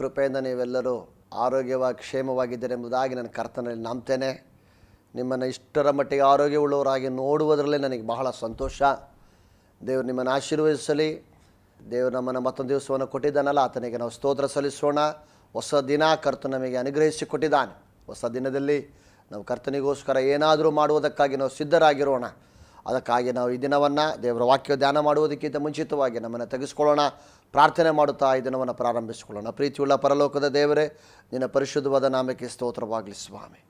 ಕೃಪೆಯಿಂದ ನೀವೆಲ್ಲರೂ ಆರೋಗ್ಯವಾಗಿ ಕ್ಷೇಮವಾಗಿದ್ದೀರಿ ಎಂಬುದಾಗಿ ನನ್ನ ಕರ್ತನಲ್ಲಿ ನಂಬ್ತೇನೆ. ನಿಮ್ಮನ್ನು ಇಷ್ಟರ ಮಟ್ಟಿಗೆ ಆರೋಗ್ಯವುಳ್ಳವರಾಗಿ ನೋಡುವುದರಲ್ಲಿ ನನಗೆ ಬಹಳ ಸಂತೋಷ. ದೇವರು ನಿಮ್ಮನ್ನು ಆಶೀರ್ವದಿಸಲಿ. ದೇವರು ನಮ್ಮನ್ನು ಮತ್ತೊಂದು ದಿವಸವನ್ನು ಕೊಟ್ಟಿದ್ದಾನಲ್ಲ, ಆತನಿಗೆ ನಾವು ಸ್ತೋತ್ರ ಸಲ್ಲಿಸೋಣ. ಹೊಸ ದಿನ ಕರ್ತ ನಮಗೆ ಅನುಗ್ರಹಿಸಿ ಕೊಟ್ಟಿದ್ದಾನೆ ಹೊಸ ದಿನದಲ್ಲಿ ನಾವು ಕರ್ತನಿಗೋಸ್ಕರ ಏನಾದರೂ ಮಾಡುವುದಕ್ಕಾಗಿ ನಾವು ಸಿದ್ಧರಾಗಿರೋಣ. ಅದಕ್ಕಾಗಿ ನಾವು ಈ ದಿನವನ್ನು ದೇವರ ವಾಕ್ಯ ಧ್ಯಾನ ಮಾಡುವುದಕ್ಕಿಂತ ಮುಂಚಿತವಾಗಿ ನಮ್ಮನ್ನು ತೆಗೆಸ್ಕೊಳ್ಳೋಣ. ಪ್ರಾರ್ಥನೆ ಮಾಡುತ್ತಾ ಈ ದಿನವನ್ನು ಪ್ರಾರಂಭಿಸಿಕೊಳ್ಳೋಣ. ಪ್ರೀತಿಯುಳ್ಳ ಪರಲೋಕದ ದೇವರೇ, ನಿನ್ನ ಪರಿಶುದ್ಧವಾದ ನಾಮಕ್ಕೆ ಸ್ತೋತ್ರವಾಗಲಿ ಸ್ವಾಮಿ.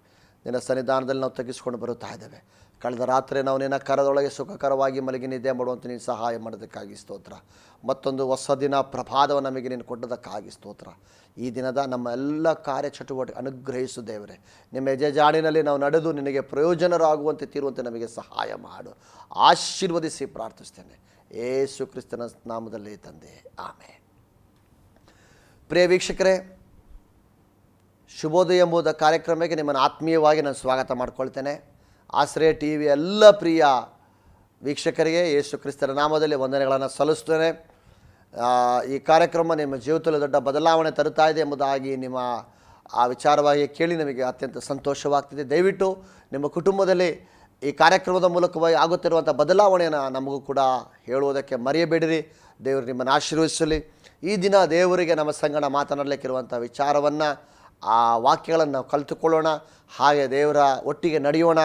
ನಿನ್ನ ಸನ್ನಿಧಾನದಲ್ಲಿ ನಾವು ತೆಗೆಸ್ಕೊಂಡು ಬರುತ್ತಾ ಇದ್ದೇವೆ. ಕಳೆದ ರಾತ್ರಿ ನಾವು ನಿನ್ನ ಕರದೊಳಗೆ ಸುಖಕರವಾಗಿ ಮಲಗಿ ನಿದ್ದೆ ಮಾಡುವಂಥ ನೀನು ಸಹಾಯ ಮಾಡೋದಕ್ಕಾಗಿ ಸ್ತೋತ್ರ. ಮತ್ತೊಂದು ಹೊಸ ದಿನ ಪ್ರಭಾದವನ್ನು ನಮಗೆ ನೀನು ಕೊಟ್ಟದಕ್ಕಾಗಿ ಸ್ತೋತ್ರ. ಈ ದಿನದ ನಮ್ಮ ಎಲ್ಲ ಕಾರ್ಯಚಟುವಟಿಕೆ ಅನುಗ್ರಹಿಸು ದೇವರೇ. ನಿಮ್ಮ ಯಜಜಾಡಿನಲ್ಲಿ ನಾವು ನಡೆದು ನಿನಗೆ ಪ್ರಯೋಜನರಾಗುವಂತೆ ತೀರುವಂತೆ ನಮಗೆ ಸಹಾಯ ಮಾಡು. ಆಶೀರ್ವದಿಸಿ ಪ್ರಾರ್ಥಿಸ್ತೇನೆ. ಏಸು ಕ್ರಿಸ್ತನ ನಾಮದಲ್ಲಿ ತಂದೆ. ಆಮೆ ಪ್ರಿಯ ವೀಕ್ಷಕರೇ, ಶುಭೋದಯ ಎಂಬುದ ಕಾರ್ಯಕ್ರಮಕ್ಕೆ ನಿಮ್ಮನ್ನು ಆತ್ಮೀಯವಾಗಿ ನಾನು ಸ್ವಾಗತ ಮಾಡ್ಕೊಳ್ತೇನೆ. ಆಶ್ರಯ ಟಿ ವಿ ಎಲ್ಲ ಪ್ರಿಯ ವೀಕ್ಷಕರಿಗೆ ಯೇಸು ಕ್ರಿಸ್ತರ ನಾಮದಲ್ಲಿ ವಂದನೆಗಳನ್ನು ಸಲ್ಲಿಸ್ತೇನೆ. ಈ ಕಾರ್ಯಕ್ರಮ ನಿಮ್ಮ ಜೀವಿತದಲ್ಲಿ ದೊಡ್ಡ ಬದಲಾವಣೆ ತರುತ್ತಾ ಇದೆ ಎಂಬುದಾಗಿ ನಿಮ್ಮ ಆ ವಿಚಾರವಾಗಿ ಕೇಳಿ ನಮಗೆ ಅತ್ಯಂತ ಸಂತೋಷವಾಗ್ತಿದೆ. ದಯವಿಟ್ಟು ನಿಮ್ಮ ಕುಟುಂಬದಲ್ಲಿ ಈ ಕಾರ್ಯಕ್ರಮದ ಮೂಲಕವಾಗಿ ಆಗುತ್ತಿರುವಂಥ ಬದಲಾವಣೆಯನ್ನು ನಮಗೂ ಕೂಡ ಹೇಳುವುದಕ್ಕೆ ಮರೆಯಬೇಡಿರಿ. ದೇವರು ನಿಮ್ಮನ್ನು ಆಶೀರ್ವದಿಸಲಿ. ಈ ದಿನ ದೇವರಿಗೆ ನಮ್ಮ ಸಂಗಡ ಮಾತನಾಡಲಿಕ್ಕಿರುವಂಥ ವಿಚಾರವನ್ನು, ಆ ವಾಕ್ಯಗಳನ್ನು ಕಲಿತುಕೊಳ್ಳೋಣ. ಹಾಗೆ ದೇವರ ಒಟ್ಟಿಗೆ ನಡೆಯೋಣ.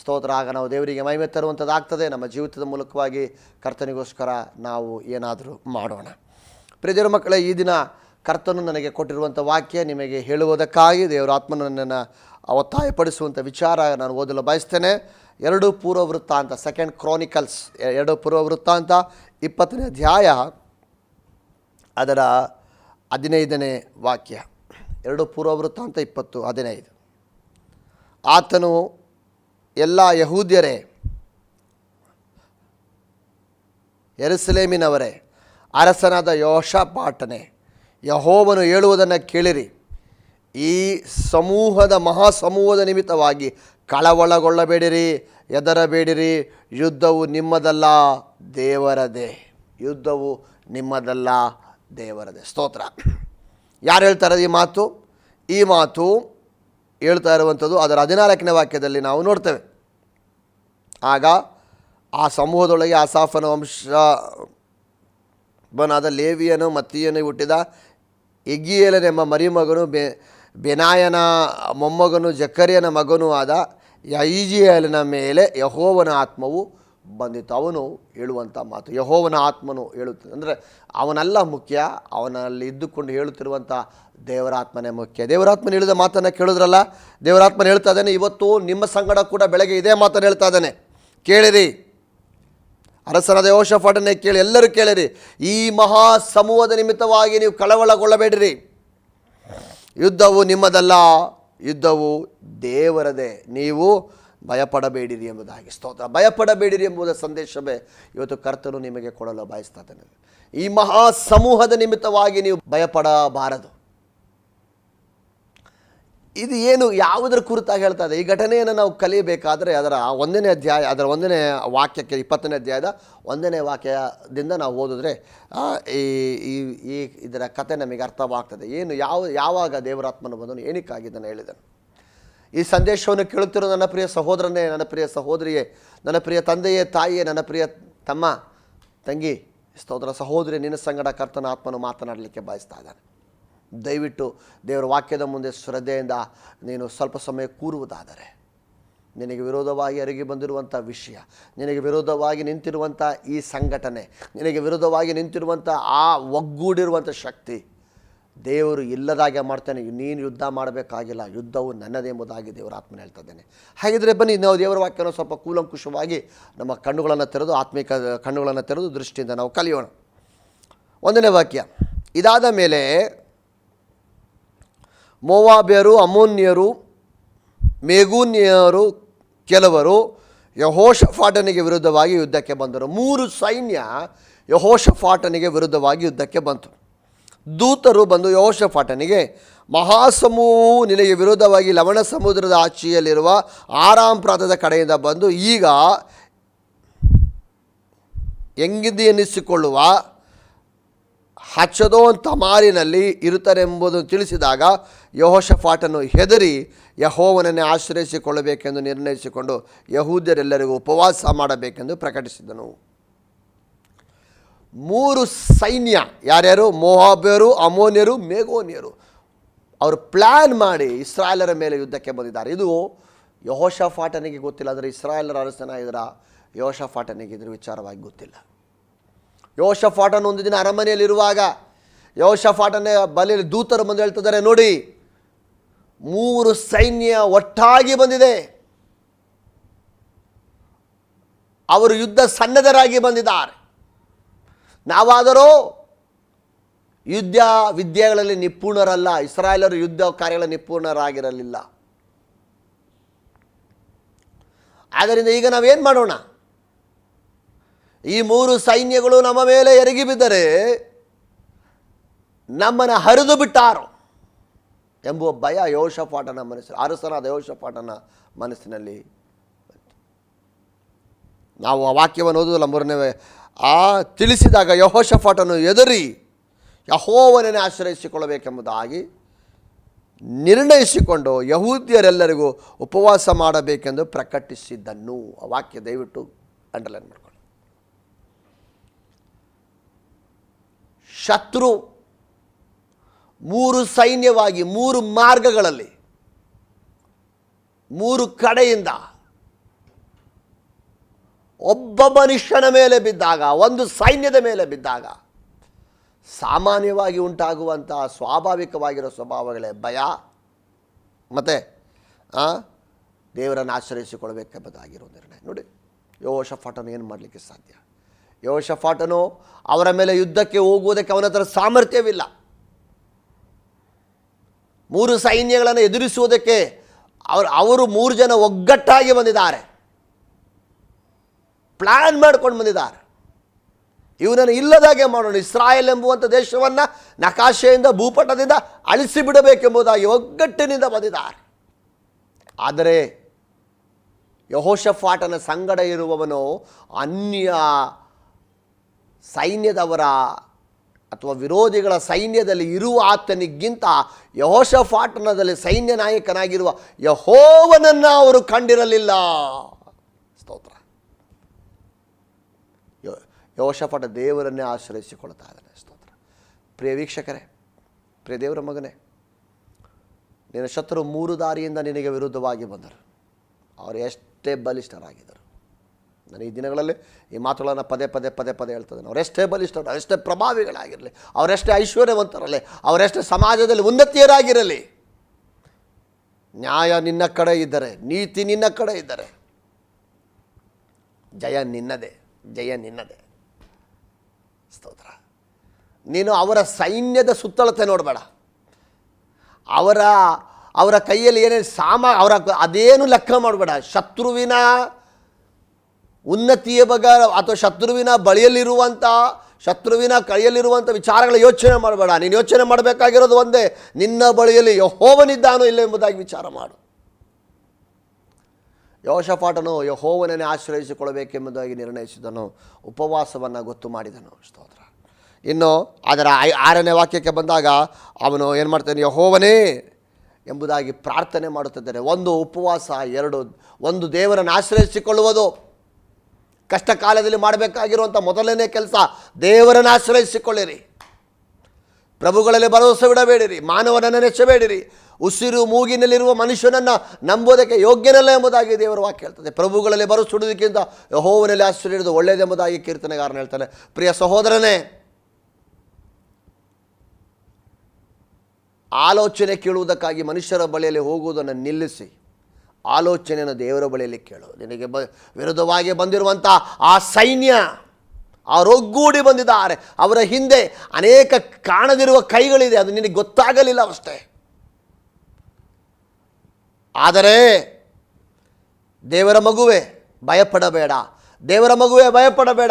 ಸ್ತೋತ್ರ. ಆಗ ನಾವು ದೇವರಿಗೆ ಮೈಮೆ ತರುವಂಥದ್ದಾಗ್ತದೆ. ನಮ್ಮ ಜೀವಿತದ ಮೂಲಕವಾಗಿ ಕರ್ತನಿಗೋಸ್ಕರ ನಾವು ಏನಾದರೂ ಮಾಡೋಣ. ಪ್ರಿಯರ ಮಕ್ಕಳೇ, ಈ ದಿನ ಕರ್ತನು ನನಗೆ ಕೊಟ್ಟಿರುವಂಥ ವಾಕ್ಯ ನಿಮಗೆ ಹೇಳುವುದಕ್ಕಾಗಿ ದೇವರ ಆತ್ಮನು ನನ್ನನ್ನು ಒತ್ತಾಯಪಡಿಸುವಂಥ ವಿಚಾರ ನಾನು ಓದಲು ಬಯಸ್ತೇನೆ. ಎರಡು ಪೂರ್ವ ವೃತ್ತಾಂತ ಸೆಕೆಂಡ್ ಕ್ರಾನಿಕಲ್ಸ್ ಎರಡು ಪೂರ್ವ ವೃತ್ತಾಂತ ಇಪ್ಪತ್ತನೇ ಅಧ್ಯಾಯ, ಅದರ ಹದಿನೈದನೇ ವಾಕ್ಯ. ಎರಡು ಪೂರ್ವ ವೃತ್ತಾಂತ ಇಪ್ಪತ್ತು ಹದಿನೈದು. ಆತನು ಎಲ್ಲ ಯಹೂದ್ಯರೇ ಎರುಸಲೇಮಿನವರೇ ಅರಸನಾದ ಯೋಷಪಾಟನೆ ಯಹೋವನು ಹೇಳುವುದನ್ನು ಕೇಳಿರಿ. ಈ ಸಮೂಹದ ಮಹಾಸಮೂಹದ ನಿಮಿತ್ತವಾಗಿ ಕಳವಳಗೊಳ್ಳಬೇಡಿರಿ ಎದರಬೇಡಿರಿ ಯುದ್ಧವು ನಿಮ್ಮದಲ್ಲ, ದೇವರದೇ. ಯುದ್ಧವು ನಿಮ್ಮದಲ್ಲ, ದೇವರದೇ. ಸ್ತೋತ್ರ. ಯಾರು ಹೇಳ್ತಾರೆ ಈ ಮಾತು? ಈ ಮಾತು ಹೇಳ್ತಾ ಇರುವಂಥದ್ದು ಅದರ ಹದಿನಾಲ್ಕನೇ ವಾಕ್ಯದಲ್ಲಿ ನಾವು ನೋಡ್ತೇವೆ. ಆಗ ಆ ಸಮೂಹದೊಳಗೆ ಆಸಾಫನ ವಂಶ ಬನಾದ ಲೇವಿಯನು ಮತ್ತಿಯನು ಹುಟ್ಟಿದ ಎಗ್ಗಿಯೇಲನೆಂಬ ಮರಿಮಗನು ಬೆ, ಬೆನಾಯನ ಮೊಮ್ಮಗನು ಜಕರಿಯನ ಮಗನೂ ಆದ ಯೈಜಿಯೇಲನ ಮೇಲೆ ಯಹೋವನ ಆತ್ಮವು ಬಂದಿತ್ತು. ಅವನು ಹೇಳುವಂಥ ಮಾತು, ಯಹೋವನ ಆತ್ಮನು ಹೇಳುತ್ತೆ. ಅಂದರೆ ಅವನಲ್ಲ ಮುಖ್ಯ, ಅವನಲ್ಲಿ ಇದ್ದುಕೊಂಡು ಹೇಳುತ್ತಿರುವಂಥ ದೇವರಾತ್ಮನೇ ಮುಖ್ಯ. ದೇವರಾತ್ಮನ ಹೇಳಿದ ಮಾತನ್ನು ಕೇಳಿದ್ರಲ್ಲ? ದೇವರಾತ್ಮನ ಹೇಳ್ತಾ ಇದ್ದಾನೆ, ಇವತ್ತು ನಿಮ್ಮ ಸಂಗಡ ಕೂಡ ಬೆಳಗ್ಗೆ ಇದೇ ಮಾತನ್ನು ಹೇಳ್ತಾ ಇದ್ದಾನೆ. ಕೇಳಿರಿ. ಅರಸನಾದ ಯೋಷಫಟನೆ ಕೇಳಿ, ಎಲ್ಲರೂ ಕೇಳಿರಿ. ಈ ಮಹಾ ಸಮೂಹದ ನಿಮಿತ್ತವಾಗಿ ನೀವು ಕಳವಳಗೊಳ್ಳಬೇಡಿರಿ. ಯುದ್ಧವು ನಿಮ್ಮದಲ್ಲ, ಯುದ್ಧವು ದೇವರದೇ. ನೀವು ಭಯಪಡಬೇಡಿರಿ ಎಂಬುದಾಗಿ, ಸ್ತೋತ್ರ. ಭಯಪಡಬೇಡಿರಿ ಎಂಬುದ ಸಂದೇಶವೇ ಇವತ್ತು ಕರ್ತನು ನಿಮಗೆ ಕೊಡಲು ಬಯಸ್ತಾ ಇದ್ದಾನೆ. ಈ ಮಹಾ ಸಮೂಹದ ನಿಮಿತ್ತವಾಗಿ ನೀವು ಭಯಪಡಬಾರದು. ಇದು ಏನು ಯಾವುದರ ಕುರಿತಾಗಿ ಹೇಳ್ತಾ ಇದೆ? ಈ ಘಟನೆಯನ್ನು ನಾವು ಕಲಿಯಬೇಕಾದರೆ ಅದರ ಒಂದನೇ ಅಧ್ಯಾಯ, ಅದರ ಒಂದನೇ ವಾಕ್ಯಕ್ಕೆ, ಇಪ್ಪತ್ತನೇ ಅಧ್ಯಾಯದ ಒಂದನೇ ವಾಕ್ಯದಿಂದ ನಾವು ಓದಿದ್ರೆ ಈ ಈ ಇದರ ಕತೆ ನಮಗೆ ಅರ್ಥವಾಗ್ತದೆ. ಏನು ಯಾವ, ಯಾವಾಗ ದೇವರಾತ್ಮನು ಬಂದನು ಏನಕ್ಕಾಗಿದ್ದಾನೆ ಹೇಳಿದನು. ಈ ಸಂದೇಶವನ್ನು ಕೇಳುತ್ತಿರೋ ನನ್ನ ಪ್ರಿಯ ಸಹೋದರನೇ, ನನ್ನ ಪ್ರಿಯ ಸಹೋದರಿಯೇ, ನನ್ನ ಪ್ರಿಯ ತಂದೆಯೇ, ತಾಯಿಯೇ, ನನ್ನ ಪ್ರಿಯ ತಮ್ಮ, ತಂಗಿ, ಸ್ತೋತ್ರ ಸಹೋದರಿ, ನಿನ್ನ ಸಂಗಡ ಕರ್ತನ ಆತ್ಮನು ಮಾತನಾಡಲಿಕ್ಕೆ ಬಯಸ್ತಾ ಇದ್ದಾನೆ. ದಯವಿಟ್ಟು ದೇವರ ವಾಕ್ಯದ ಮುಂದೆ ಶ್ರದ್ಧೆಯಿಂದ ನೀನು ಸ್ವಲ್ಪ ಸಮಯ ಕೂರುವುದಾದರೆ, ನಿನಗೆ ವಿರೋಧವಾಗಿ ಅರಿಗಿ ಬಂದಿರುವಂಥ ವಿಷಯ, ನಿನಗೆ ವಿರೋಧವಾಗಿ ನಿಂತಿರುವಂಥ ಈ ಸಂಘಟನೆ, ನಿನಗೆ ವಿರೋಧವಾಗಿ ನಿಂತಿರುವಂಥ ಆ ಒಗ್ಗೂಡಿರುವಂಥ ಶಕ್ತಿ, ದೇವರು ಇಲ್ಲದಾಗೆ ಮಾಡ್ತಾನೆ. ನೀನು ಯುದ್ಧ ಮಾಡಬೇಕಾಗಿಲ್ಲ. ಯುದ್ಧವು ನನ್ನದೆಂಬುದಾಗಿ ದೇವರ ಆತ್ಮನ ಹೇಳ್ತಾ ಇದ್ದೇನೆ. ಹಾಗಿದ್ರೆ ಬನ್ನಿ, ನಾವು ದೇವರ ವಾಕ್ಯನ ಸ್ವಲ್ಪ ಕೂಲಂಕುಷವಾಗಿ ನಮ್ಮ ಕಣ್ಣುಗಳನ್ನು ತೆರೆದು, ಆತ್ಮಿಕ ಕಣ್ಣುಗಳನ್ನು ತೆರೆದು ದೃಷ್ಟಿಯಿಂದ ನಾವು ಕಲಿಯೋಣ. ಒಂದನೇ ವಾಕ್ಯ. ಇದಾದ ಮೇಲೆ ಮೋವಾಬ್ಯರು ಅಮೋನ್ಯರು ಮೇಗೂನ್ಯರು ಕೆಲವರು ಯಹೋಶಫಾಟನಿಗೆ ವಿರುದ್ಧವಾಗಿ ಯುದ್ಧಕ್ಕೆ ಬಂದರು. ಮೂರು ಸೈನ್ಯ ಯಹೋಶಫಾಟನಿಗೆ ವಿರುದ್ಧವಾಗಿ ಯುದ್ಧಕ್ಕೆ ಬಂತು. ದೂತರು ಬಂದು ಯಹೋಷಫಾಟನಿಗೆ ಮಹಾಸಮೂಹವು ನಿನಗೆ ವಿರುದ್ಧವಾಗಿ ಲವಣ ಸಮುದ್ರದ ಆಚೆಯಲ್ಲಿರುವ ಆರಾಮ್ ಪ್ರಾಂತದ ಕಡೆಯಿಂದ ಬಂದು ಈಗ ಎಂಗಿದ್ದು ಎನ್ನಿಸಿಕೊಳ್ಳುವ ಹಚ್ಚದೋನ್ ತಮಾರಿನಲ್ಲಿ ಇರುತ್ತಾನೆಂಬುದನ್ನು ತಿಳಿಸಿದಾಗ ಯಹೋಷಫಾಟನು ಹೆದರಿ ಯಹೋವನನ್ನೇ ಆಶ್ರಯಿಸಿಕೊಳ್ಳಬೇಕೆಂದು ನಿರ್ಣಯಿಸಿಕೊಂಡು ಯಹೂದ್ಯರೆಲ್ಲರಿಗೂ ಉಪವಾಸ ಮಾಡಬೇಕೆಂದು ಪ್ರಕಟಿಸಿದನು. ಮೂರು ಸೈನ್ಯ ಯಾರ್ಯಾರು? ಮೊಹಾಬ್ಯರು ಅಮೋನಿಯರು ಮೇಘೋನಿಯರು ಅವರು ಪ್ಲ್ಯಾನ್ ಮಾಡಿ ಇಸ್ರಾಯೇಲರ ಮೇಲೆ ಯುದ್ಧಕ್ಕೆ ಬಂದಿದ್ದಾರೆ. ಇದು ಯಹೋಷಫಾಟನಿಗೆ ಗೊತ್ತಿಲ್ಲ. ಆದರೆ ಇಸ್ರಾಯೇಲರ ಅರಸನ ಇದರ ಯಹೋಷಫಾಟನಿಗೆ ಇದರ ವಿಚಾರವಾಗಿ ಗೊತ್ತಿಲ್ಲ. ಯೋಷಫಾಟನ್ ಒಂದು ದಿನ ಅರಮನೆಯಲ್ಲಿರುವಾಗ ಯೋಷಫಾಟನ ಬಲಿಯಲ್ಲಿ ದೂತರು ಬಂದು ಹೇಳ್ತಿದ್ದಾರೆ, ನೋಡಿ, ಮೂರು ಸೈನ್ಯ ಒಟ್ಟಾಗಿ ಬಂದಿದೆ. ಅವರು ಯುದ್ಧ ಸನ್ನದ್ಧರಾಗಿ ಬಂದಿದ್ದಾರೆ. ನಾವಾದರೂ ಯುದ್ಧ ವಿದ್ಯೆಗಳಲ್ಲಿ ನಿಪುಣರಲ್ಲ, ಇಸ್ರಾಯೇಲರು ಯುದ್ಧ ಕಾರ್ಯಗಳ ನಿಪುಣರಾಗಿರಲಿಲ್ಲ. ಆದ್ದರಿಂದ ಈಗ ನಾವೇನು ಮಾಡೋಣ? ಈ ಮೂರು ಸೈನ್ಯಗಳು ನಮ್ಮ ಮೇಲೆ ಎರಗಿ ಬಿದ್ದರೆ ನಮ್ಮನ್ನು ಹರಿದು ಬಿಟ್ಟಾರು ಎಂಬುವ ಭಯ ಯೋಷಪಾಟನ ಮನಸ್ಸು ಅರಸನಾದ ಯೋಷಪಾಟನ ಮನಸ್ಸಿನಲ್ಲಿ ನಾವು ಆ ವಾಕ್ಯವನ್ನು ಓದುವುದಿಲ್ಲ ಮೂರನೇ ಆ ತಿಳಿಸಿದಾಗ ಯಹೋಷಫಾಟನು ಎದುರಿ ಯಹೋವನನ್ನೇ ಆಶ್ರಯಿಸಿಕೊಳ್ಳಬೇಕೆಂಬುದಾಗಿ ನಿರ್ಣಯಿಸಿಕೊಂಡು ಯಹೂದ್ಯರೆಲ್ಲರಿಗೂ ಉಪವಾಸ ಮಾಡಬೇಕೆಂದು ಪ್ರಕಟಿಸಿದ್ದನ್ನು ಆ ವಾಕ್ಯ ದಯವಿಟ್ಟು ಅಂಡರ್ಲೈನ್ ಮಾಡ್ಕೊಳ್ಳಿ ಶತ್ರು ಮೂರು ಸೈನ್ಯವಾಗಿ, ಮೂರು ಮಾರ್ಗಗಳಲ್ಲಿ, ಮೂರು ಕಡೆಯಿಂದ ಒಬ್ಬ ಮನುಷ್ಯನ ಮೇಲೆ ಬಿದ್ದಾಗ, ಒಂದು ಸೈನ್ಯದ ಮೇಲೆ ಬಿದ್ದಾಗ ಸಾಮಾನ್ಯವಾಗಿ ಉಂಟಾಗುವಂತಹ ಸ್ವಾಭಾವಿಕವಾಗಿರೋ ಸ್ವಭಾವಗಳೇ ಭಯ ಮತ್ತು ದೇವರನ್ನು ಆಶ್ರಯಿಸಿಕೊಳ್ಬೇಕೆಂಬುದಾಗಿರೋ ನಿರ್ಣಯ. ನೋಡಿ, ಯೋಷಫಾಟನು ಏನು ಮಾಡಲಿಕ್ಕೆ ಸಾಧ್ಯ? ಯೋಷಫಾಟನು ಅವರ ಮೇಲೆ ಯುದ್ಧಕ್ಕೆ ಹೋಗುವುದಕ್ಕೆ ಅವನ ಹತ್ರ ಸಾಮರ್ಥ್ಯವಿಲ್ಲ. ಮೂರು ಸೈನ್ಯಗಳನ್ನು ಎದುರಿಸುವುದಕ್ಕೆ ಅವರು ಅವರು ಮೂರು ಜನ ಒಗ್ಗಟ್ಟಾಗಿ ಬಂದಿದ್ದಾರೆ. ಪ್ಲ್ಯಾನ್ ಮಾಡ್ಕೊಂಡು ಬಂದಿದ್ದಾರೆ. ಇವನನ್ನು ಇಲ್ಲದಾಗೆ ಮಾಡೋಣ. ಇಸ್ರಾಯೇಲ್ ಎಂಬುವಂಥ ದೇಶವನ್ನು ನಕಾಶೆಯಿಂದ, ಭೂಪಟದಿಂದ ಅಳಿಸಿಬಿಡಬೇಕೆಂಬುದಾಗಿ ಒಗ್ಗಟ್ಟಿನಿಂದ ಬಂದಿದ್ದಾರೆ. ಆದರೆ ಯಹೋಶಫಾಟನ ಸಂಗಡ ಇರುವವನು ಅನ್ಯ ಸೈನ್ಯದವರ ಅಥವಾ ವಿರೋಧಿಗಳ ಸೈನ್ಯದಲ್ಲಿ ಇರುವ ಆತನಿಗಿಂತ ಯಹೋಶಫಾಟನದಲ್ಲಿ ಸೈನ್ಯ ನಾಯಕನಾಗಿರುವ ಯಹೋವನನ್ನು ಅವರು ಕಂಡಿರಲಿಲ್ಲ. ಸ್ತೋತ್ರ. ಯಹೋಶಫಾಟ ದೇವರನ್ನೇ ಆಶ್ರಯಿಸಿಕೊಳ್ತಾ ಇದ್ದಾನೆ. ಸ್ತೋತ್ರ. ಪ್ರಿಯ ವೀಕ್ಷಕರೇ, ಪ್ರಿಯ ದೇವರ ಮಗನೇ, ನಿನ್ನ ಶತ್ರು ಮೂರು ದಾರಿಯಿಂದ ನಿನಗೆ ವಿರುದ್ಧವಾಗಿ ಬಂದರು. ಅವರು ಎಷ್ಟೇ ಬಲಿಷ್ಠರಾಗಿದ್ದರು. ನಾನು ಈ ದಿನಗಳಲ್ಲಿ ಈ ಮಾತುಗಳನ್ನು ಪದೇ ಪದೇ ಪದೇ ಪದೇ ಹೇಳ್ತದೆ. ಅವರೆಷ್ಟೇ ಬಲಿಷ್ಠರು ಅವರೆಷ್ಟೇ ಪ್ರಭಾವಿಗಳಾಗಿರಲಿ ಅವರೆಷ್ಟೇ ಐಶ್ವರ್ಯವಂತರಲಿ ಅವರೆಷ್ಟೇ ಸಮಾಜದಲ್ಲಿ ಉನ್ನತಿಯರಾಗಿರಲಿ, ನ್ಯಾಯ ನಿನ್ನ ಕಡೆ ಇದ್ದರೆ, ನೀತಿ ನಿನ್ನ ಕಡೆ ಇದ್ದರೆ, ಜಯ ನಿನ್ನದೇ ಜಯ ನಿನ್ನದೇ. ಸ್ತೋತ್ರ. ನೀನು ಅವರ ಸೈನ್ಯದ ಸುತ್ತಳತೆ ನೋಡಬೇಡ. ಅವರ ಅವರ ಕೈಯಲ್ಲಿ ಏನೇನು ಸಾಮ, ಅವರ ಅದೇನು ಲೆಕ್ಕ ಮಾಡಬೇಡ. ಶತ್ರುವಿನ ಉನ್ನತಿಯ ಬಗ್ಗೆ ಅಥವಾ ಶತ್ರುವಿನ ಬಳಿಯಲ್ಲಿರುವಂಥ, ಶತ್ರುವಿನ ಕೈಯಲ್ಲಿರುವಂಥ ವಿಚಾರಗಳ ಯೋಚನೆ ಮಾಡಬೇಡ. ನೀನು ಯೋಚನೆ ಮಾಡಬೇಕಾಗಿರೋದು ಒಂದೇ, ನಿನ್ನ ಬಳಿಯಲ್ಲಿ ಯಹೋವನಿದ್ದಾನೋ ಇಲ್ಲ ಎಂಬುದಾಗಿ ವಿಚಾರ ಮಾಡು. ಯೋಷಪಾಟನು ಯಹೋವನನ್ನೇ ಆಶ್ರಯಿಸಿಕೊಳ್ಳಬೇಕೆಂಬುದಾಗಿ ನಿರ್ಣಯಿಸಿದನು, ಉಪವಾಸವನ್ನು ಗೊತ್ತು ಮಾಡಿದನು. ಸ್ತೋತ್ರ. ಇನ್ನು ಅದರ ಆರನೇ ವಾಕ್ಯಕ್ಕೆ ಬಂದಾಗ ಅವನು ಏನು ಮಾಡ್ತಾನೆ, ಯಹೋವನೇ ಎಂಬುದಾಗಿ ಪ್ರಾರ್ಥನೆ ಮಾಡುತ್ತಿದ್ದಾರೆ. ಒಂದು ಉಪವಾಸ, ಎರಡು, ಒಂದು ದೇವರನ್ನು ಆಶ್ರಯಿಸಿಕೊಳ್ಳುವುದು. ಕಷ್ಟ ಕಾಲದಲ್ಲಿ ಮಾಡಬೇಕಾಗಿರುವಂಥ ಮೊದಲನೇ ಕೆಲಸ, ದೇವರನ್ನು ಆಶ್ರಯಿಸಿಕೊಳ್ಳಿರಿ. ಪ್ರಭುಗಳಲ್ಲಿ ಭರವಸೆ ಬಿಡಬೇಡಿರಿ ಮಾನವನನ್ನು ನೆಚ್ಚಬೇಡಿರಿ. ಉಸಿರು ಮೂಗಿನಲ್ಲಿರುವ ಮನುಷ್ಯನನ್ನು ನಂಬೋದಕ್ಕೆ ಯೋಗ್ಯನಲ್ಲ ಎಂಬುದಾಗಿ ದೇವರು ವಾಕ್ಯ ಹೇಳ್ತದೆ. ಪ್ರಭುಗಳಲ್ಲಿ ಭರವಸುಡುವುದಕ್ಕಿಂತ ಯಹೋವನಲ್ಲಿ ಆಶ್ರಯ ಹಿಡಿದು ಒಳ್ಳೆಯದೆಂಬುದಾಗಿ ಕೀರ್ತನೆಗಾರನ ಹೇಳ್ತಾನೆ. ಪ್ರಿಯ ಸಹೋದರನೇ, ಆಲೋಚನೆ ಕೇಳುವುದಕ್ಕಾಗಿ ಮನುಷ್ಯರ ಬಳಿಯಲ್ಲಿ ಹೋಗುವುದನ್ನು ನಿಲ್ಲಿಸಿ. ಆಲೋಚನೆಯನ್ನು ದೇವರ ಬಳಿಯಲ್ಲಿ ಕೇಳು ನಿನಗೆ ಬ, ವಿರುದ್ಧವಾಗಿ ಬಂದಿರುವಂಥ ಆ ಸೈನ್ಯ ಅವರೊಗ್ಗೂಡಿ ಬಂದಿದ್ದಾರೆ ಅವರ ಹಿಂದೆ ಅನೇಕ ಕಾಣದಿರುವ ಕೈಗಳಿದೆ. ಅದು ನಿನಗೆ ಗೊತ್ತಾಗಲಿಲ್ಲ ಅಷ್ಟೇ. ಆದರೆ ದೇವರ ಮಗುವೆ ಭಯಪಡಬೇಡ. ದೇವರ ಮಗುವೆ ಭಯಪಡಬೇಡ.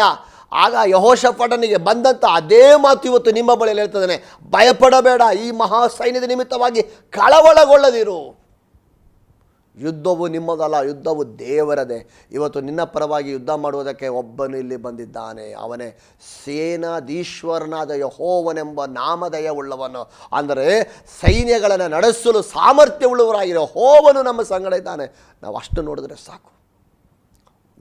ಆಗ ಯಹೋಶಪಟನಿಗೆ ಬಂದಂಥ ಅದೇ ಮಾತು ಇವತ್ತು ನಿಮ್ಮ ಬಳಿಯಲ್ಲಿ ಹೇಳ್ತದೇನೆ. ಭಯಪಡಬೇಡ. ಈ ಮಹಾ ಸೈನ್ಯದ ನಿಮಿತ್ತವಾಗಿ ಕಳವಳಗೊಳ್ಳದಿರು. ಯುದ್ಧವು ನಿಮ್ಮದಲ್ಲ, ಯುದ್ಧವು ದೇವರದೇ. ಇವತ್ತು ನಿನ್ನ ಪರವಾಗಿ ಯುದ್ಧ ಮಾಡುವುದಕ್ಕೆ ಒಬ್ಬನು ಇಲ್ಲಿ ಬಂದಿದ್ದಾನೆ. ಅವನೇ ಸೇನಾಧೀಶ್ವರನಾದ ಯಹೋವನೆಂಬ ನಾಮದಯ ಉಳ್ಳವನು ಅಂದರೆ ಸೈನ್ಯಗಳನ್ನು ನಡೆಸಲು ಸಾಮರ್ಥ್ಯವುಳ್ಳವರಾಗಿರೋ ಹೋವನು ನಮ್ಮ ಸಂಗಡ ಇದ್ದಾನೆ. ನಾವು ಅಷ್ಟು ನೋಡಿದ್ರೆ ಸಾಕು.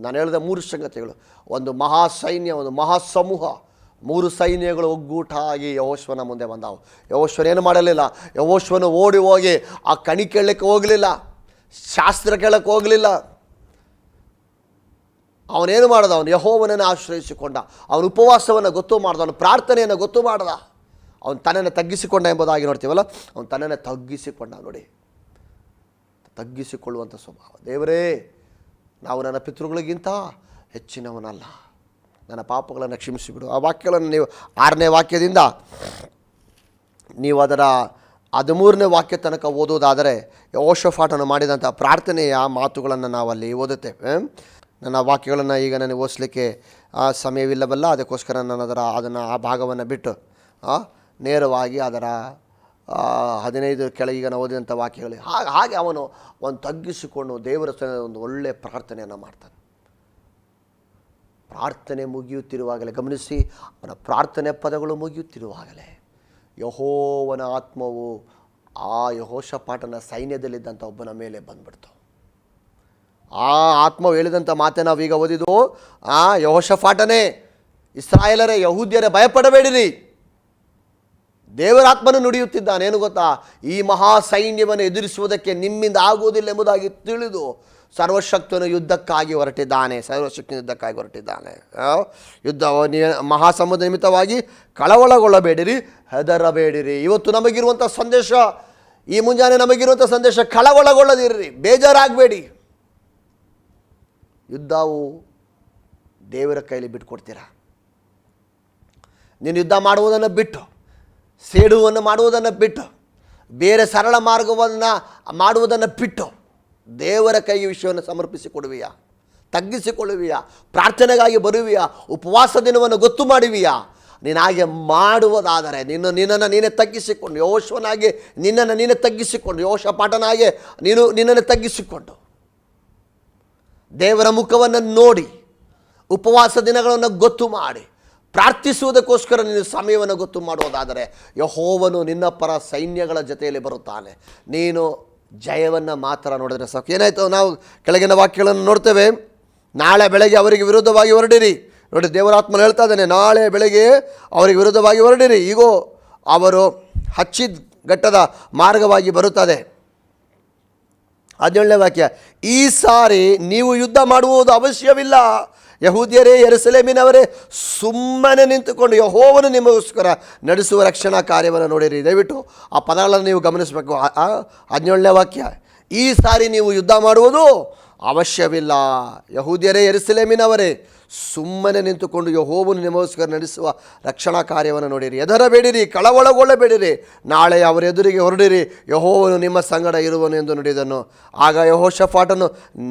ನಾನು ಹೇಳಿದ ಮೂರು ಸಂಗತಿಗಳು. ಒಂದು ಮಹಾ ಸೈನ್ಯ ಒಂದು ಮಹಾ ಸಮೂಹ ಮೂರು ಸೈನ್ಯಗಳು ಒಗ್ಗೂಟ ಆಗಿ ಯಹೋಶ್ವನ ಮುಂದೆ ಬಂದವು. ಯಹೋಶ್ವನ ಏನು ಮಾಡಲಿಲ್ಲ? ಯಹೋಶ್ವನು ಓಡಿ ಹೋಗಿ ಆ ಕಣಿ ಕೇಳಲಿಕ್ಕೆ ಹೋಗಲಿಲ್ಲ. ಶಾಸ್ತ್ರ ಕೇಳಕ್ಕೆ ಹೋಗಲಿಲ್ಲ. ಅವನೇನು ಮಾಡ್ದ? ಅವನು ಯಹೋವನನ್ನು ಆಶ್ರಯಿಸಿಕೊಂಡ. ಅವನು ಉಪವಾಸವನ್ನು ಗೊತ್ತು ಮಾಡ್ದ. ಅವನು ಪ್ರಾರ್ಥನೆಯನ್ನು ಗೊತ್ತು ಮಾಡ್ದ. ಅವನು ತನ್ನನ್ನು ತಗ್ಗಿಸಿಕೊಂಡ ಎಂಬುದಾಗಿ ನೋಡ್ತೀವಲ್ಲ? ಅವನು ತನ್ನನ್ನು ತಗ್ಗಿಸಿಕೊಂಡ ನೋಡಿ. ತಗ್ಗಿಸಿಕೊಳ್ಳುವಂಥ ಸ್ವಭಾವ. ದೇವರೇ, ನಾವು ನನ್ನ ಪಿತೃಗಳಿಗಿಂತ ಹೆಚ್ಚಿನವನಲ್ಲ. ನನ್ನ ಪಾಪಗಳನ್ನು ಕ್ಷಮಿಸಿಬಿಡು. ಆ ವಾಕ್ಯಗಳನ್ನು ನೀವು, ಆರನೇ ವಾಕ್ಯದಿಂದ ನೀವು ಅದರ ಹದಿಮೂರನೇ ವಾಕ್ಯ ತನಕ ಓದುವುದಾದರೆ ಯೋಶಫಾಟನ ಮಾಡಿದಂಥ ಪ್ರಾರ್ಥನೆಯ ಮಾತುಗಳನ್ನು ನಾವಲ್ಲಿ ಓದುತ್ತೇವೆ. ನನ್ನ ವಾಕ್ಯಗಳನ್ನು ಈಗ ನನಗೆ ಓದಿಸ್ಲಿಕ್ಕೆ ಸಮಯವಿಲ್ಲವಲ್ಲ, ಅದಕ್ಕೋಸ್ಕರ ನಾನು ಅದರ, ಅದನ್ನು ಆ ಭಾಗವನ್ನು ಬಿಟ್ಟು ನೇರವಾಗಿ ಅದರ ಹದಿನೈದು ಕೆಳಗಿನ ಓದಿದಂಥ ವಾಕ್ಯಗಳು. ಹಾಗೆ ಹಾಗೆ ಅವನು ಒಂದು ತಗ್ಗಿಸಿಕೊಂಡು ದೇವರ ಒಂದು ಒಳ್ಳೆಯ ಪ್ರಾರ್ಥನೆಯನ್ನು ಮಾಡ್ತಾನೆ. ಪ್ರಾರ್ಥನೆ ಮುಗಿಯುತ್ತಿರುವಾಗಲೇ, ಗಮನಿಸಿ, ಅವನ ಪ್ರಾರ್ಥನೆ ಪದಗಳು ಮುಗಿಯುತ್ತಿರುವಾಗಲೇ. ಯಹೋವನ ಆತ್ಮವು ಆ ಯಹೋಷಪಾಟನ ಸೈನ್ಯದಲ್ಲಿದ್ದಂಥ ಒಬ್ಬನ ಮೇಲೆ ಬಂದ್ಬಿಡ್ತು. ಆ ಆತ್ಮವು ಹೇಳಿದಂಥ ಮಾತೆ ನಾವೀಗ ಓದಿದ್ದು, ಆ ಯಹೋಷಫಾಟನೇ, ಇಸ್ರಾಯೇಲರೇ, ಯಹೂದ್ಯರೇ ಭಯಪಡಬೇಡಿರಿ. ದೇವರಾತ್ಮನು ನುಡಿಯುತ್ತಿದ್ದಾನೇನು ಗೊತ್ತಾ? ಈ ಮಹಾ ಸೈನ್ಯವನ್ನು ಎದುರಿಸುವುದಕ್ಕೆ ನಿಮ್ಮಿಂದ ಆಗುವುದಿಲ್ಲ ಎಂಬುದಾಗಿ ತಿಳಿದು ಸರ್ವಶಕ್ತನು ಯುದ್ಧಕ್ಕಾಗಿ ಹೊರಟಿದ್ದಾನೆ. ಸರ್ವಶಕ್ತನ ಯುದ್ಧಕ್ಕಾಗಿ ಹೊರಟಿದ್ದಾನೆ. ಯುದ್ಧ ಮಹಾಸಮುದ್ರ ನಿಮಿತ್ತವಾಗಿ ಕಳವಳಗೊಳ್ಳಬೇಡಿರಿ, ಹೆದರಬೇಡಿರಿ. ಇವತ್ತು ನಮಗಿರುವಂಥ ಸಂದೇಶ, ಈ ಮುಂಜಾನೆ ನಮಗಿರುವಂಥ ಸಂದೇಶ ಕಳವಳಗೊಳ್ಳದಿರ್ರಿ, ಬೇಜಾರಾಗಬೇಡಿ. ಯುದ್ಧವು ದೇವರ ಕೈಲಿ ಬಿಟ್ಕೊಡ್ತೀರಾ? ನೀನು ಯುದ್ಧ ಮಾಡುವುದನ್ನು ಬಿಟ್ಟು, ಸೇಡುವನ್ನು ಮಾಡುವುದನ್ನು ಬಿಟ್ಟು, ಬೇರೆ ಸರಳ ಮಾರ್ಗವನ್ನು ಮಾಡುವುದನ್ನು ಬಿಟ್ಟು ದೇವರ ಕೈಗೆ ವಿಷಯವನ್ನು ಸಮರ್ಪಿಸಿ ಕೊಡುವಿಯಾ ತಗ್ಗಿಸಿಕೊಳ್ಳುವಿಯಾ, ಪ್ರಾರ್ಥನೆಗಾಗಿ ಬರುವಿಯಾ, ಉಪವಾಸ ದಿನವನ್ನು ಗೊತ್ತು ಮಾಡುವಿಯಾ. ನೀನು ಹಾಗೆ ಮಾಡುವುದಾದರೆ ನಿನ್ನ ನಿನ್ನನ್ನು ನೀನೇ ತಗ್ಗಿಸಿಕೊಂಡು ಯೋಶವನಾಗಿ ನಿನ್ನನ್ನು ನೀನೇ ತಗ್ಗಿಸಿಕೊಂಡು ಯೋಶ ಪಾಠನಾಗೆ ನೀನು ನಿನ್ನನ್ನು ತಗ್ಗಿಸಿಕೊಂಡು. ದೇವರ ಮುಖವನ್ನು ನೋಡಿ, ಉಪವಾಸ ದಿನಗಳನ್ನು ಗೊತ್ತು ಮಾಡಿ, ಪ್ರಾರ್ಥಿಸುವುದಕ್ಕೋಸ್ಕರ ನೀನು ಸಮಯವನ್ನು ಗೊತ್ತು ಮಾಡುವುದಾದರೆ ಯಹೋವನು ನಿನ್ನ ಪರ ಸೈನ್ಯಗಳ ಜೊತೆಯಲ್ಲಿ ಬರುತ್ತಾನೆ. ನೀನು ಜಯವನ್ನು ಮಾತ್ರ ನೋಡಿದ್ರೆ ಸಾಕು. ಏನಾಯಿತು? ನಾವು ಕೆಳಗಿನ ವಾಕ್ಯಗಳನ್ನು ನೋಡ್ತೇವೆ. ನಾಳೆ ಬೆಳಗ್ಗೆ ಅವರಿಗೆ ವಿರುದ್ಧವಾಗಿ ಹೊರಡಿರಿ. ನೋಡಿ ದೇವರಾತ್ಮ ಹೇಳ್ತಾ ಇದ್ದಾನೆ, ನಾಳೆ ಬೆಳಗ್ಗೆ ಅವರಿಗೆ ವಿರುದ್ಧವಾಗಿ ಹೊರಡಿರಿ. ಈಗೋ, ಅವರು ಹಚ್ಚಿದ ಘಟ್ಟದ ಮಾರ್ಗವಾಗಿ ಬರುತ್ತದೆ. ಹದಿನೇಳನೇ ವಾಕ್ಯ, ಈ ಸಾರಿ ನೀವು ಯುದ್ಧ ಮಾಡುವುದು ಅವಶ್ಯವಿಲ್ಲ. ಯಹೂದ್ಯರೇ ಎರಸಲೇಮಿನವರೇ ಸುಮ್ಮನೆ ನಿಂತುಕೊಂಡು ಯಹೋವನು ನಿಮಗೋಸ್ಕರ ನಡೆಸುವ ರಕ್ಷಣಾ ಕಾರ್ಯವನ್ನು ನೋಡಿರಿ. ದಯವಿಟ್ಟು ಆ ಪದಗಳನ್ನು ನೀವು ಗಮನಿಸಬೇಕು. ಹದಿನೇಳನೇ ವಾಕ್ಯ, ಈ ಸಾರಿ ನೀವು ಯುದ್ಧ ಮಾಡುವುದು ಅವಶ್ಯವಿಲ್ಲ. ಯಹೂದ್ಯರೇ ಎರಸಲೇಮಿನವರೇ ಸುಮ್ಮನೆ ನಿಂತುಕೊಂಡು ಯಹೋವನು ನಿಮಗೋಸ್ಕರ ನಡೆಸುವ ರಕ್ಷಣಾ ಕಾರ್ಯವನ್ನು ನೋಡಿರಿ. ಎದರಬೇಡಿರಿ ಕಳವಳಗೊಳ್ಳಬೇಡಿರಿ. ನಾಳೆ ಅವರ ಎದುರಿಗೆ ಹೊರಡಿರಿ. ಯಹೋವನು ನಿಮ್ಮ ಸಂಗಡ ಇರುವನು ಎಂದು ನುಡಿದನು. ಆಗ ಯಹೋಷಫಾಟನು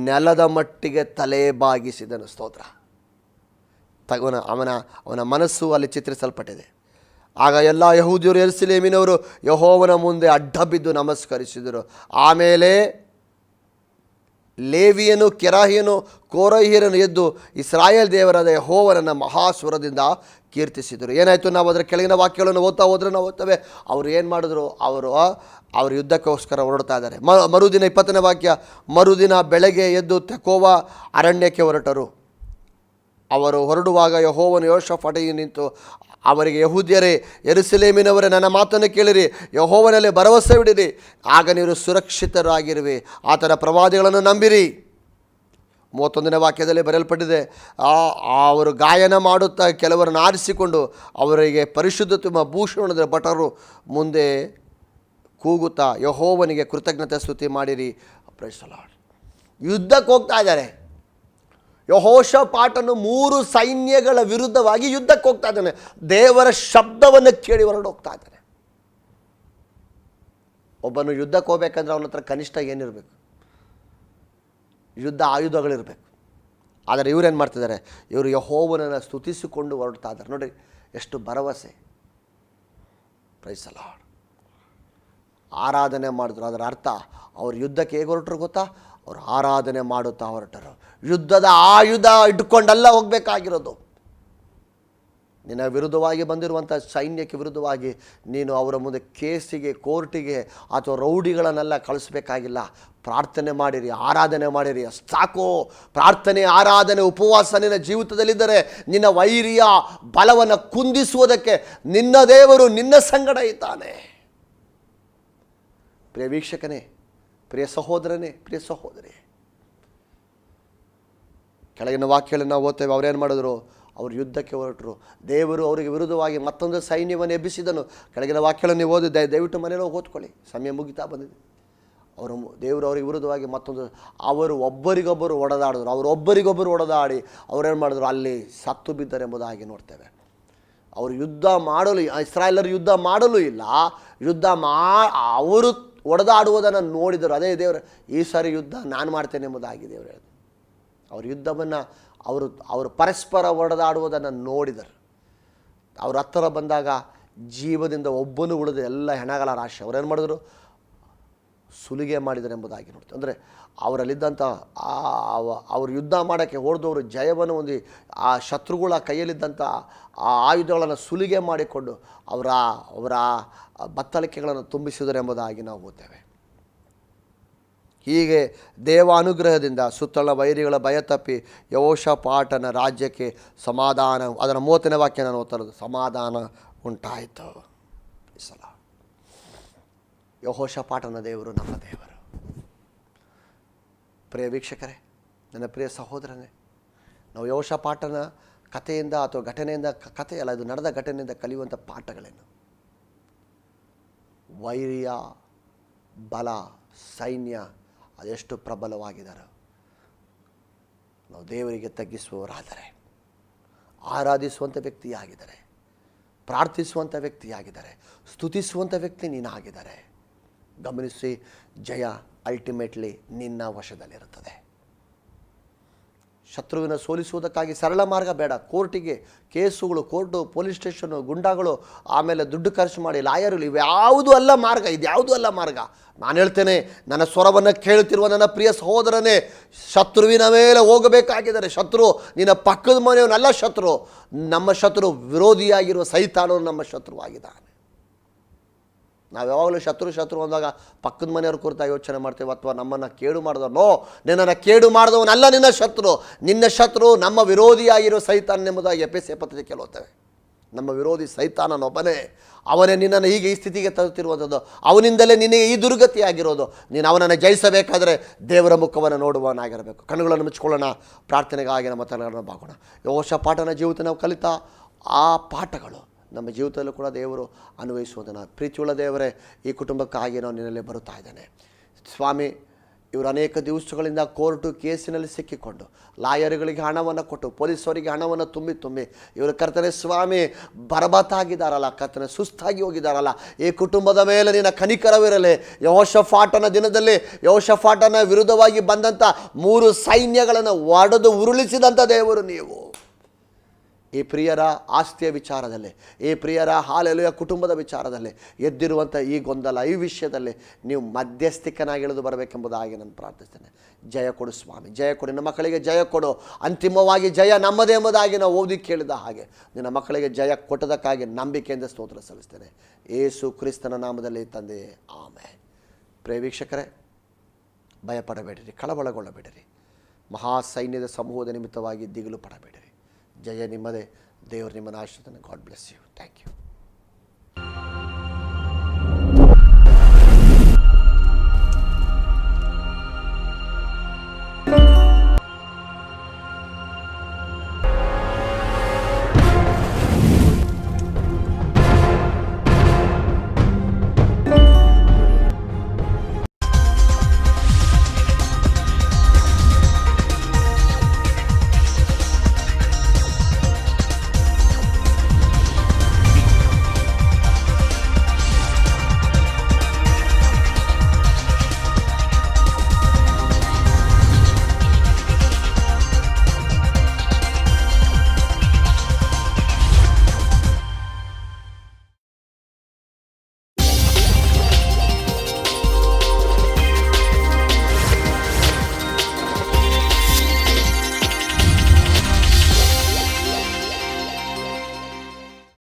ನೆಲದ ಮಟ್ಟಿಗೆ ತಲೆ ಬಾಗಿಸಿದನು. ಸ್ತೋತ್ರ. ತಗೋನ ಅವನ ಅವನ ಮನಸ್ಸು ಅಲ್ಲಿ ಚಿತ್ರಿಸಲ್ಪಟ್ಟಿದೆ. ಆಗ ಎಲ್ಲ ಯಹೂದಿಯರು ಎರುಸಲೇಮಿನವರು ಯಹೋವನ ಮುಂದೆ ಅಡ್ಡ ಬಿದ್ದು ನಮಸ್ಕರಿಸಿದರು. ಆಮೇಲೆ ಲೇವಿಯನು, ಕೆರಾಹಿಯನು, ಕೋರಹಿಯರನ್ನು ಎದ್ದು ಇಸ್ರಾಯೇಲ್ ದೇವರಾದ ಯಹೋವನನ್ನು ಮಹಾಸ್ವರದಿಂದ ಕೀರ್ತಿಸಿದರು. ಏನಾಯಿತು? ನಾವು ಅದರ ಕೆಳಗಿನ ವಾಕ್ಯಗಳನ್ನು ಓದ್ತಾ ಹೋದ್ರೆ ನಾವು ಓದ್ತವೆ. ಅವರು ಏನು ಮಾಡಿದ್ರು? ಅವರು ಅವರು ಯುದ್ಧಕ್ಕೋಸ್ಕರ ಹೊರಡ್ತಾ ಇದ್ದಾರೆ. ಮರುದಿನ ಇಪ್ಪತ್ತನೇ ವಾಕ್ಯ, ಮರುದಿನ ಬೆಳಗ್ಗೆ ಎದ್ದು ತೆಕೋವ ಅರಣ್ಯಕ್ಕೆ ಹೊರಟರು. ಅವರು ಹೊರಡುವಾಗ ಯಹೋವನು ಯೋಷಫಟಿಗೆ ನಿಂತು, ಅವರಿಗೆ ಯಹೂದ್ಯರೇ ಎರುಸಲೇಮಿನವರೇ ನನ್ನ ಮಾತನ್ನು ಕೇಳಿರಿ. ಯಹೋವನಲ್ಲಿ ಭರವಸೆ ಬಿಡಿರಿ ಆಗ ನೀವು ಸುರಕ್ಷಿತರಾಗಿರುವೆ. ಆತನ ಪ್ರವಾದಿಗಳನ್ನು ನಂಬಿರಿ. ಮೂವತ್ತೊಂದನೇ ವಾಕ್ಯದಲ್ಲಿ ಬರೆಯಲ್ಪಟ್ಟಿದೆ ಅವರು ಗಾಯನ ಮಾಡುತ್ತಾ ಕೆಲವರನ್ನು ಆರಿಸಿಕೊಂಡು ಅವರಿಗೆ ಪರಿಶುದ್ಧ ತುಂಬ ಭೂಷಣದ ಭಟರು ಮುಂದೆ ಕೂಗುತ್ತಾ ಯಹೋವನಿಗೆ ಕೃತಜ್ಞತೆ ಸ್ತುತಿ ಮಾಡಿರಿ. ಪ್ರೈಸಲಾಡ್ ಯುದ್ಧಕ್ಕೆ ಹೋಗ್ತಾ ಇದ್ದಾರೆ. ಯಹೋಶ ಪಾಟನು ಮೂರು ಸೈನ್ಯಗಳ ವಿರುದ್ಧವಾಗಿ ಯುದ್ಧಕ್ಕೆ ಹೋಗ್ತಾ ಇದ್ದಾನೆ. ದೇವರ ಶಬ್ದವನ್ನು ಕೇಳಿ ಹೊರಡು ಹೋಗ್ತಾ ಇದ್ದಾನೆ. ಒಬ್ಬನು ಯುದ್ಧಕ್ಕೆ ಹೋಗ್ಬೇಕಂದ್ರೆ ಅವನ ಹತ್ರ ಕನಿಷ್ಠ ಏನಿರಬೇಕು? ಯುದ್ಧ ಆಯುಧಗಳಿರಬೇಕು. ಆದರೆ ಇವರೇನು ಮಾಡ್ತಿದ್ದಾರೆ? ಇವರು ಯಹೋವನನ್ನು ಸ್ತುತಿಸಿಕೊಂಡು ಹೊರಡ್ತಾ ಇದ್ದಾರೆ. ನೋಡಿ ಎಷ್ಟು ಭರವಸೆ. ಪ್ರೈಸಲ ಆರಾಧನೆ ಮಾಡಿದ್ರು. ಅದರ ಅರ್ಥ, ಅವ್ರು ಯುದ್ಧಕ್ಕೆ ಹೇಗೆ ಹೊರಟರು ಗೊತ್ತಾ? ಅವ್ರು ಆರಾಧನೆ ಮಾಡುತ್ತಾ ಹೊರಟರು. ಯುದ್ಧದ ಆಯುಧ ಇಟ್ಕೊಂಡಲ್ಲ ಹೋಗಬೇಕಾಗಿರೋದು. ನಿನ್ನ ವಿರುದ್ಧವಾಗಿ ಬಂದಿರುವಂಥ ಸೈನ್ಯಕ್ಕೆ ವಿರುದ್ಧವಾಗಿ ನೀನು ಅವರ ಮುಂದೆ ಕೇಸಿಗೆ, ಕೋರ್ಟಿಗೆ ಅಥವಾ ರೌಡಿಗಳನ್ನೆಲ್ಲ ಕಳಿಸ್ಬೇಕಾಗಿಲ್ಲ. ಪ್ರಾರ್ಥನೆ ಮಾಡಿರಿ, ಆರಾಧನೆ ಮಾಡಿರಿ. ಸಾಕೋ, ಪ್ರಾರ್ಥನೆ, ಆರಾಧನೆ, ಉಪವಾಸ ನಿನ್ನ ಜೀವಿತದಲ್ಲಿದ್ದರೆ ನಿನ್ನ ವೈರಿಯ ಬಲವನ್ನು ಕುಂದಿಸುವುದಕ್ಕೆ ನಿನ್ನ ದೇವರು ನಿನ್ನ ಸಂಗಡ ಇದ್ದಾನೆ. ಪ್ರಿಯ ವೀಕ್ಷಕನೇ, ಪ್ರಿಯ ಸಹೋದರನೇ, ಪ್ರಿಯ ಸಹೋದರಿ. ಕೆಳಗಿನ ವಾಕ್ಯಗಳನ್ನು ನಾವು ಓದ್ತೇವೆ, ಅವರೇನು ಮಾಡಿದ್ರು? ಅವರು ಯುದ್ಧಕ್ಕೆ ಹೊರಟರು. ದೇವರು ಅವರಿಗೆ ವಿರುದ್ಧವಾಗಿ ಮತ್ತೊಂದು ಸೈನ್ಯವನ್ನು ಎಬ್ಬಿಸಿದನು. ಕೆಳಗಿನ ವಾಕ್ಯಗಳನ್ನು ನೀವು ಓದಿ ದಯ- ದಯವಿಟ್ಟು ಮನೇಲಿ ಹೋಗಿ ಓದ್ಕೊಳ್ಳಿ. ಸಮಯ ಮುಗಿತಾ ಬಂದಿದೆ. ಅವರು ದೇವರು ಅವರಿಗೆ ವಿರುದ್ಧವಾಗಿ ಮತ್ತೊಂದು, ಅವರು ಒಬ್ಬರಿಗೊಬ್ಬರು ಒಡೆದಾಡಿದ್ರು. ಅವರು ಒಬ್ಬರಿಗೊಬ್ಬರು ಒಡೆದಾಡಿ, ಅವರೇನು ಮಾಡಿದ್ರು? ಅಲ್ಲಿ ಸತ್ತು ಬಿದ್ದರೆಂಬುದಾಗಿ ನೋಡ್ತೇವೆ. ಅವರು ಯುದ್ಧ ಮಾಡಲು, ಇಸ್ರಾಯೇಲರು ಯುದ್ಧ ಮಾಡಲು ಇಲ್ಲ. ಯುದ್ಧ ಮಾ, ಅವರು ಒಡೆದಾಡುವುದನ್ನು ನೋಡಿದರು. ಅದೇ ದೇವರು, ಈ ಸಾರಿ ಯುದ್ಧ ನಾನು ಮಾಡ್ತೇನೆ ಎಂಬುದಾಗಿ ದೇವರು ಹೇಳಿದ್ರು ಅವ್ರ ಯುದ್ಧವನ್ನು ಅವರು ಅವರು ಪರಸ್ಪರ ಒಡೆದಾಡುವುದನ್ನು ನೋಡಿದರು. ಅವ್ರ ಹತ್ತಿರ ಬಂದಾಗ ಜೀವದಿಂದ ಒಬ್ಬನು ಉಳಿದ ಎಲ್ಲ ಹೆಣಗಳ ರಾಶಿ ಅವ್ರೇನು ಮಾಡಿದ್ರು? ಸುಲಿಗೆ ಮಾಡಿದರು ಎಂಬುದಾಗಿ ನೋಡ್ತೀವಿ. ಅಂದರೆ ಅವರಲ್ಲಿದ್ದಂಥ ಅವರು ಯುದ್ಧ ಮಾಡೋಕ್ಕೆ ಹೊಡೆದವರು ಜಯವನ್ನು ಹೊಂದಿ ಆ ಶತ್ರುಗಳ ಕೈಯಲ್ಲಿದ್ದಂಥ ಆ ಆಯುಧಗಳನ್ನು ಸುಲಿಗೆ ಮಾಡಿಕೊಂಡು ಅವರ ಅವರ ಬತ್ತಳಿಕೆಗಳನ್ನು ತುಂಬಿಸಿದರು ಎಂಬುದಾಗಿ ನಾವು ಓದ್ತೇವೆ. ಹೀಗೆ ದೇವಾನುಗ್ರಹದಿಂದ ಸುತ್ತಳ ವೈರಿಗಳ ಭಯ ತಪ್ಪಿ ಯೋಶಪಾಟನ ರಾಜ್ಯಕ್ಕೆ ಸಮಾಧಾನ, ಅದರ ಮೂವತ್ತನೇ ವಾಕ್ಯ ನಾನು ಓದ್ತಾರದು ಸಮಾಧಾನ ಉಂಟಾಯಿತು. ಈ ಸಲ. ಯಹೋಷಪಾಟನ ದೇವರು ನಮ್ಮ ದೇವರು. ಪ್ರಿಯ ವೀಕ್ಷಕರೇ, ನನ್ನ ಪ್ರಿಯ ಸಹೋದರನೇ, ನಾವು ಯಹೋಷಪಾಟನ ಕಥೆಯಿಂದ ಅಥವಾ ಘಟನೆಯಿಂದ ಕಥೆಯಲ್ಲ ಕಥೆ ಇದು ನಡೆದ ಘಟನೆಯಿಂದ ಕಲಿಯುವಂಥ ಪಾಠಗಳೇನು? ವೈರ್ಯ ಬಲ, ಸೈನ್ಯ ಅದೆಷ್ಟು ಪ್ರಬಲವಾಗಿದ್ದಾರೆ. ನಾವು ದೇವರಿಗೆ ತಗ್ಗಿಸುವವರಾದರೆ ಆರಾಧಿಸುವಂಥ ವ್ಯಕ್ತಿಯಾಗಿದ್ದಾರೆ ಪ್ರಾರ್ಥಿಸುವಂಥ ವ್ಯಕ್ತಿಯಾಗಿದ್ದಾರೆ ಸ್ತುತಿಸುವಂಥ ವ್ಯಕ್ತಿ ನೀನಾಗಿದ್ದಾರೆ, ಗಮನಿಸಿ, ಜಯ ಅಲ್ಟಿಮೇಟ್ಲಿ ನಿನ್ನ ವಶದಲ್ಲಿರುತ್ತದೆ. ಶತ್ರುವಿನ ಸೋಲಿಸುವುದಕ್ಕಾಗಿ ಸರಳ ಮಾರ್ಗ ಬೇಡ. ಕೋರ್ಟಿಗೆ ಕೇಸುಗಳು, ಕೋರ್ಟು, ಪೊಲೀಸ್ ಸ್ಟೇಷನು, ಗುಂಡಾಗಳು, ಆಮೇಲೆ ದುಡ್ಡು ಖರ್ಚು ಮಾಡಿ ಲಾಯರ್ಗಳು ಇವ್ಯಾವುದೂ ಅಲ್ಲ ಮಾರ್ಗ ಇದ್ಯಾವುದೂ ಅಲ್ಲ ಮಾರ್ಗ. ನಾನು ಹೇಳ್ತೇನೆ, ನನ್ನ ಸ್ವರವನ್ನು ಕೇಳುತ್ತಿರುವ ನನ್ನ ಪ್ರಿಯ ಸಹೋದರನೇ, ಶತ್ರುವಿನ ಮೇಲೆ ಹೋಗಬೇಕಾಗಿದ್ದಾರೆ ಶತ್ರು, ನಿನ್ನ ಪಕ್ಕದ ಮನೆಯವನಲ್ಲ ಶತ್ರು. ನಮ್ಮ ಶತ್ರು ವಿರೋಧಿಯಾಗಿರುವ ಸೈತಾನೋ ನಮ್ಮ ಶತ್ರುವಾಗಿದ್ದಾನೆ. ನಾವು ಯಾವಾಗಲೂ ಶತ್ರು ಶತ್ರು ಅಂದಾಗ ಪಕ್ಕದ ಮನೆಯವ್ರ ಕುರಿತ ಯೋಚನೆ ಮಾಡ್ತೇವೆ, ಅಥವಾ ನಮ್ಮನ್ನು ಕೇಡು ಮಾಡಿದವನೋ ನಿನ್ನನ್ನು ಕೇಡು ಮಾಡಿದವನಲ್ಲ ನಿನ್ನ ಶತ್ರು. ನಿನ್ನ ಶತ್ರು ನಮ್ಮ ವಿರೋಧಿಯಾಗಿರೋ ಸೈತಾನ ಎಂಬುದಾಗಿ ಎಪಿಸೆ ಪತ್ರಿಕೆ ಕೇಳುತ್ತೇವೆ ನಮ್ಮ ವಿರೋಧಿ ಸೈತಾನನೊಬ್ಬನೇ, ಅವನೇ ನಿನ್ನನ್ನು ಈಗ ಈ ಸ್ಥಿತಿಗೆ ತರುತ್ತಿರುವಂಥದ್ದು. ಅವನಿಂದಲೇ ನಿನಗೆ ಈ ದುರ್ಗತಿಯಾಗಿರೋದು. ನೀನು ಅವನನ್ನು ಜಯಿಸಬೇಕಾದರೆ ದೇವರ ಮುಖವನ್ನು ನೋಡುವವನಾಗಿರಬೇಕು. ಕಣ್ಣುಗಳನ್ನು ಮುಚ್ಚಿಕೊಳ್ಳೋಣ, ಪ್ರಾರ್ಥನೆಗಾಗಿ ನಮ್ಮ ತಲೆಗಳನ್ನು ಬಾಗೋಣ. ಯೋಶ ಪಾಠನ ಜೀವಿತ ನಾವು ಕಲಿತಾ ಆ ಪಾಠಗಳು. ನಮ್ಮ ಜೀವಿತದಲ್ಲೂ ಕೂಡ ದೇವರು ಅನ್ವಯಿಸುವುದನ್ನು ಪ್ರೀತಿಯುಳ್ಳ ದೇವರೇ, ಈ ಕುಟುಂಬಕ್ಕಾಗಿ ನಾವು ನಿನ್ನಲ್ಲಿ ಬರುತ್ತಾ ಇದ್ದೇನೆ. ಸ್ವಾಮಿ, ಇವರು ಅನೇಕ ದಿವಸಗಳಿಂದ ಕೋರ್ಟು ಕೇಸಿನಲ್ಲಿ ಸಿಕ್ಕಿಕೊಂಡು ಲಾಯರ್ಗಳಿಗೆ ಹಣವನ್ನು ಕೊಟ್ಟು ಪೊಲೀಸವರಿಗೆ ಹಣವನ್ನು ತುಂಬಿ ತುಂಬಿ ಇವರು ಕರ್ತನೆ ಸ್ವಾಮಿ, ಬರಬತ್ತಾಗಿದ್ದಾರಲ್ಲ, ಕರ್ತನೆ ಸುಸ್ತಾಗಿ ಹೋಗಿದ್ದಾರಲ್ಲ, ಈ ಕುಟುಂಬದ ಮೇಲೆ ನಿನ್ನ ಕನಿಕರವಿರಲಿ. ಯೋಶಫಾಟನ ದಿನದಲ್ಲಿ ಯೋಶಫಾಟನ ವಿರುದ್ಧವಾಗಿ ಬಂದಂಥ ಮೂರು ಸೈನ್ಯಗಳನ್ನು ಒಡೆದು ಉರುಳಿಸಿದಂಥ ದೇವರು ನೀವು. ಈ ಪ್ರಿಯರ ಆಸ್ತಿಯ ವಿಚಾರದಲ್ಲಿ, ಈ ಪ್ರಿಯರ ಹಾಲೆಲೆಯ ಕುಟುಂಬದ ವಿಚಾರದಲ್ಲಿ ಎದ್ದಿರುವಂಥ ಈ ಗೊಂದಲ, ಈ ವಿಷಯದಲ್ಲಿ ನೀವು ಮಧ್ಯಸ್ಥಿಕನಾಗಿ ಇಳಿದು ಬರಬೇಕೆಂಬುದಾಗಿ ನಾನು ಪ್ರಾರ್ಥಿಸ್ತೇನೆ. ಜಯ ಕೊಡು ಸ್ವಾಮಿ, ಜಯ ಕೊಡು. ನಿನ್ನ ಮಕ್ಕಳಿಗೆ ಜಯ ಕೊಡು. ಅಂತಿಮವಾಗಿ ಜಯ ನಮ್ಮದೇ ಎಂಬುದಾಗಿ ನಾವು ಓದಿ ಕೇಳಿದ ಹಾಗೆ ನಿನ್ನ ಮಕ್ಕಳಿಗೆ ಜಯ ಕೊಟ್ಟದಕ್ಕಾಗಿ ನಂಬಿಕೆಯಿಂದ ಸ್ತೋತ್ರ ಸಲ್ಲಿಸ್ತೇನೆ. ಏಸು ಕ್ರಿಸ್ತನ ನಾಮದಲ್ಲಿ ತಂದೆ ಆಮೆ ಪ್ರಿಯ ವೀಕ್ಷಕರೇ, ಭಯಪಡಬೇಡಿರಿ, ಕಳವಳಗೊಳ್ಳಬೇಡಿರಿ. ಮಹಾಸೈನ್ಯದ ಸಮೂಹದ ನಿಮಿತ್ತವಾಗಿ ದಿಗಿಲು ಪಡಬೇಡಿರಿ. ಜಯ ನಿಮ್ಮದೇ ದೇವರು ನಿಮ್ಮನ್ನು ಆಶ್ರಿತಾನೆ God bless you thank you